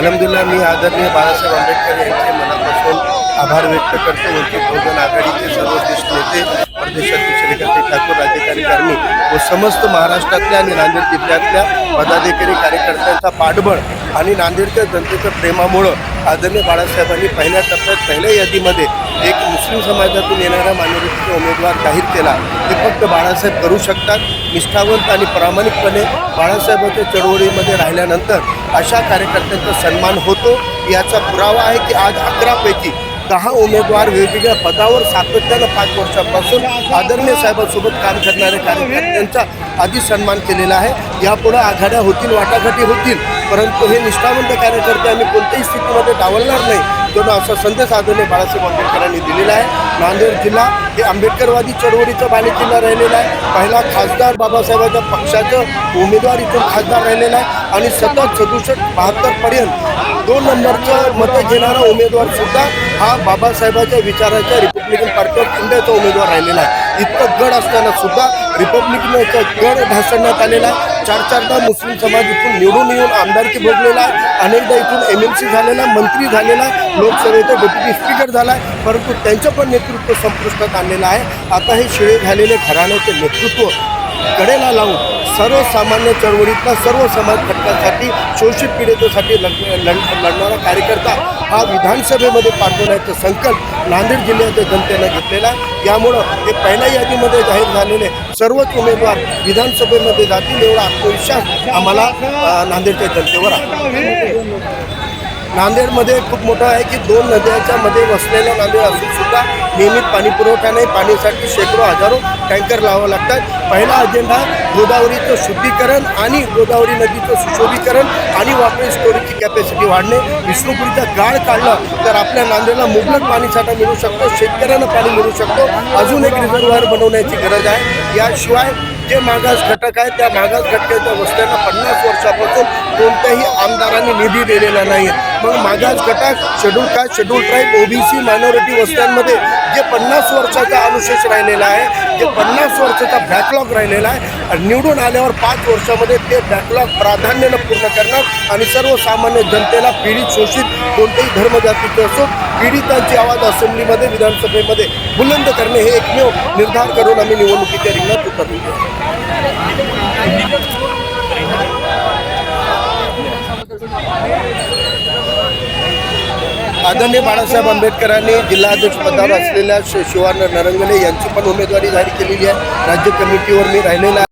अलहमदुल्ला मी आदरणीय बाळासाहेब आंबेडकर यांचे मनापासून आभार व्यक्त करतो. वंचित बहुजन आघाडीचे सर्व ज्येष्ठ नेते प्रदेशाध्यक्ष श्रीकांत ठाकूर राज्यकारी कर्मी व समस्त महाराष्ट्रातल्या आणि नांदेड जिल्ह्यातल्या पदाधिकारी कार्यकर्त्यांचा पाठबळ आणि नांदेडच्या जनतेच्या प्रेमामुळं आदरणीय बाळासाहेबांनी पहिल्या टप्प्यात पहिल्या यादीमध्ये एक मुस्लिम समाजातून येणारा मानवतेचा उमेदवार जाहीर केला. ते फक्त बाळासाहेब करू शकतात. निष्ठावंत आणि प्रामाणिकपणे बाळासाहेबांच्या चळवळीमध्ये राहिल्यानंतर अशा कार्यकर्त्यांचा सन्मान होतो. याचा पुरावा आहे की आज अकरापैकी दहा उमेदवार वेगवेगळ्या पदावर सातत्यानं पाच वर्षापासून आदरणीय साहेबांसोबत काम करणारे कार्यकर्त्यांचा आधी सन्मान केलेला आहे. यापुढे आघाड्या होतील वाटाघाटी होतील परंतु हे निष्ठावंत कार्यकर्ते आम्ही कोणत्याही स्थितीमध्ये डावलणार नाही तेव्हा असा संदेश आदरणीय बाळासाहेब आंबेडकरांनी दिलेला आहे. नांदेड जिल्हा हे आंबेडकरवादी चळवळीचा बालेकिल्ला राहिलेला आहे. पहिला खासदार बाबासाहेबांच्या पक्षाचं उमेदवार इथून खासदार राहिलेला आहे. आणि सतत सदुसष्ट बहात्तरपर्यंत दोन नंबरचं मतं घेणारा उमेदवार सुद्धा हा बाबासाहेबांच्या विचाराच्या रिपब्लिकन पार्टी ऑफ इंडियाचा उमेदवार राहिलेला आहे. इतकं गड असताना सुद्धा रिपब्लिकनचा गड ढासळण्यात आलेला आहे. चार चारदा मुस्लिम समाज इथून निवडून येऊन आमदारकी भोगलेला आहे. अनेकदा इथून एम एल सी झालेला आहे, मंत्री झालेला आहे लोकसभेचा डेप्युटी स्पीकर झाला आहे. परंतु त्यांचं पण नेतृत्व संपुष्टात आणलेलं आहे. आता हे शिळे झालेले घराण्याचे नेतृत्व कडेला लावून सर्वसामान्य चळवळीतला सर्व समाज घटकांसाठी शोषित पीडितेसाठी लढ लढ- लढणारा कार्यकर्ता हा विधानसभेमध्ये पाठवण्याचा संकल्प नांदेड जिल्ह्याच्या जनतेनं घेतलेला आहे. यामुळं हे पहिल्या यादीमध्ये जाहीर झालेले सर्वच उमेदवार विधानसभेमध्ये जातील एवढा आत्मविश्वास आम्हाला नांदेडच्या जनतेवर आहे. नांदेडमध्ये खूप मोठं आहे की दोन नद्यांच्या मध्ये वसलेलं नांदेड असून सुद्धा नियमित पाणी पुरवठा नाही. पाणीसाठी शेकडो हजारो टँकर लावावं लागतात. पहिला अजेंडा गोदावरीचं शुद्धीकरण आणि गोदावरी नदीचं सुशोभीकरण आणि वॉटर स्टोरेजची कॅपॅसिटी वाढणे. विष्णुपुरीचा गाळ काढलं तर आपल्या नांदेडला मुबलक पाणीसाठा मिळू शकतो शेतकऱ्यांना पाणी मिळू शकतो. अजून एक रिझर्वायर बनवण्याची गरज आहे. याशिवाय जे मागास घटक आहे त्या मागास घटकाच्या वस्त्यांना पन्नास वर्षापासून कोणत्याही आमदारांनी निधी दिलेला नाही मग मागास गटात schedule caste schedule tribe OBC minority वस्त्यांमध्ये जे पन्नास वर्षाचा अनुशेष राहिलेला आहे जे पन्नास वर्षाचा बॅकलॉग राहिलेला आहे आणि निवडून आल्यावर पाच वर्षामध्ये ते बॅकलॉग प्राधान्यानं पूर्ण करणार आणि सर्वसामान्य जनतेला पीडित शोषित कोणत्याही धर्मजातीचे असो पीडितांची आवाज असेंब्लीमध्ये विधानसभेमध्ये बुलंद करणे हे एकमेव निर्धार करून आम्ही निवडणुकीच्या रिंगणात उतरलेलो आदरणीय बाळासाहेब आंबेडकरांनी जिल्हाध्यक्षपदावर असलेल्या शि- शिवानंद नरंगले यांची पण उमेदवारी जाहीर केलेली आहे. राज्य कमिटीवर मी राहिलेला